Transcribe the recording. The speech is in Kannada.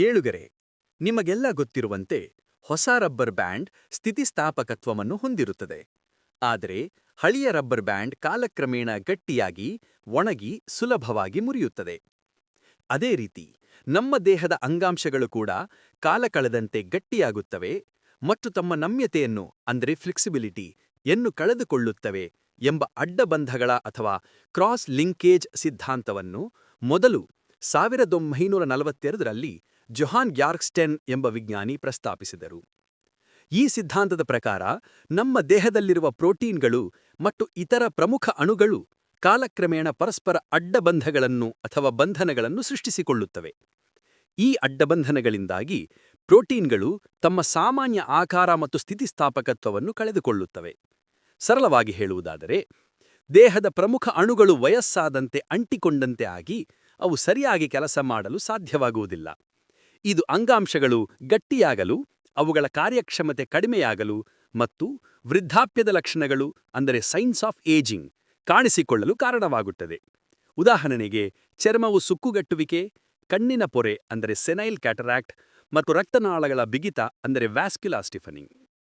ಕೇಳುಗರೆ, ನಿಮಗೆಲ್ಲ ಗೊತ್ತಿರುವಂತೆ ಹೊಸ ರಬ್ಬರ್ ಬ್ಯಾಂಡ್ ಸ್ಥಿತಿಸ್ಥಾಪಕತ್ವವನ್ನು ಹೊಂದಿರುತ್ತದೆ. ಆದರೆ ಹಳೆಯ ರಬ್ಬರ್ ಬ್ಯಾಂಡ್ ಕಾಲಕ್ರಮೇಣ ಗಟ್ಟಿಯಾಗಿ, ಒಣಗಿ, ಸುಲಭವಾಗಿ ಮುರಿಯುತ್ತದೆ. ಅದೇ ರೀತಿ ನಮ್ಮ ದೇಹದ ಅಂಗಾಂಶಗಳು ಕೂಡ ಕಾಲ ಕಳೆದಂತೆ ಗಟ್ಟಿಯಾಗುತ್ತವೆ ಮತ್ತು ತಮ್ಮ ನಮ್ಯತೆಯನ್ನು, ಅಂದರೆ ಫ್ಲೆಕ್ಸಿಬಿಲಿಟಿ ಯನ್ನು ಕಳೆದುಕೊಳ್ಳುತ್ತವೆ ಎಂಬ ಅಡ್ಡಬಂಧಗಳ ಅಥವಾ ಕ್ರಾಸ್ ಲಿಂಕೇಜ್ ಸಿದ್ಧಾಂತವನ್ನು ಮೊದಲು ಸಾವಿರದ ಒಂಬೈನೂರ ನಲವತ್ತೆರಡರಲ್ಲಿ ಜೊಹಾನ್ ಗ್ಯಾರ್ಕ್ಸ್ಟೆನ್ ಎಂಬ ವಿಜ್ಞಾನಿ ಪ್ರಸ್ತಾಪಿಸಿದರು. ಈ ಸಿದ್ಧಾಂತದ ಪ್ರಕಾರ, ನಮ್ಮ ದೇಹದಲ್ಲಿರುವ ಪ್ರೋಟೀನ್ಗಳು ಮತ್ತು ಇತರ ಪ್ರಮುಖ ಅಣುಗಳು ಕಾಲಕ್ರಮೇಣ ಪರಸ್ಪರ ಅಡ್ಡಬಂಧಗಳನ್ನು ಅಥವಾ ಬಂಧನಗಳನ್ನು ಸೃಷ್ಟಿಸಿಕೊಳ್ಳುತ್ತವೆ. ಈ ಅಡ್ಡಬಂಧನಗಳಿಂದಾಗಿ ಪ್ರೋಟೀನ್ಗಳು ತಮ್ಮ ಸಾಮಾನ್ಯ ಆಕಾರ ಮತ್ತು ಸ್ಥಿತಿಸ್ಥಾಪಕತ್ವವನ್ನು ಕಳೆದುಕೊಳ್ಳುತ್ತವೆ. ಸರಳವಾಗಿ ಹೇಳುವುದಾದರೆ, ದೇಹದ ಪ್ರಮುಖ ಅಣುಗಳು ವಯಸ್ಸಾದಂತೆ ಅಂಟಿಕೊಂಡಂತೆ ಆಗಿ ಅವು ಸರಿಯಾಗಿ ಕೆಲಸ ಮಾಡಲು ಸಾಧ್ಯವಾಗುವುದಿಲ್ಲ. ಇದು ಅಂಗಾಂಶಗಳು ಗಟ್ಟಿಯಾಗಲು, ಅವುಗಳ ಕಾರ್ಯಕ್ಷಮತೆ ಕಡಿಮೆಯಾಗಲು ಮತ್ತು ವೃದ್ಧಾಪ್ಯದ ಲಕ್ಷಣಗಳು, ಅಂದರೆ ಸೈನ್ಸ್ ಆಫ್ ಏಜಿಂಗ್ ಕಾಣಿಸಿಕೊಳ್ಳಲು ಕಾರಣವಾಗುತ್ತದೆ. ಉದಾಹರಣೆಗೆ, ಚರ್ಮವು ಸುಕ್ಕುಗಟ್ಟುವಿಕೆ, ಕಣ್ಣಿನ ಪೊರೆ, ಅಂದರೆ ಸೆನೈಲ್ ಕ್ಯಾಟರಾಕ್ಟ್ ಮತ್ತು ರಕ್ತನಾಳಗಳ ಬಿಗಿತ, ಅಂದರೆ ವ್ಯಾಸ್ಕ್ಯುಲಾ ಸ್ಟಿಫನಿಂಗ್.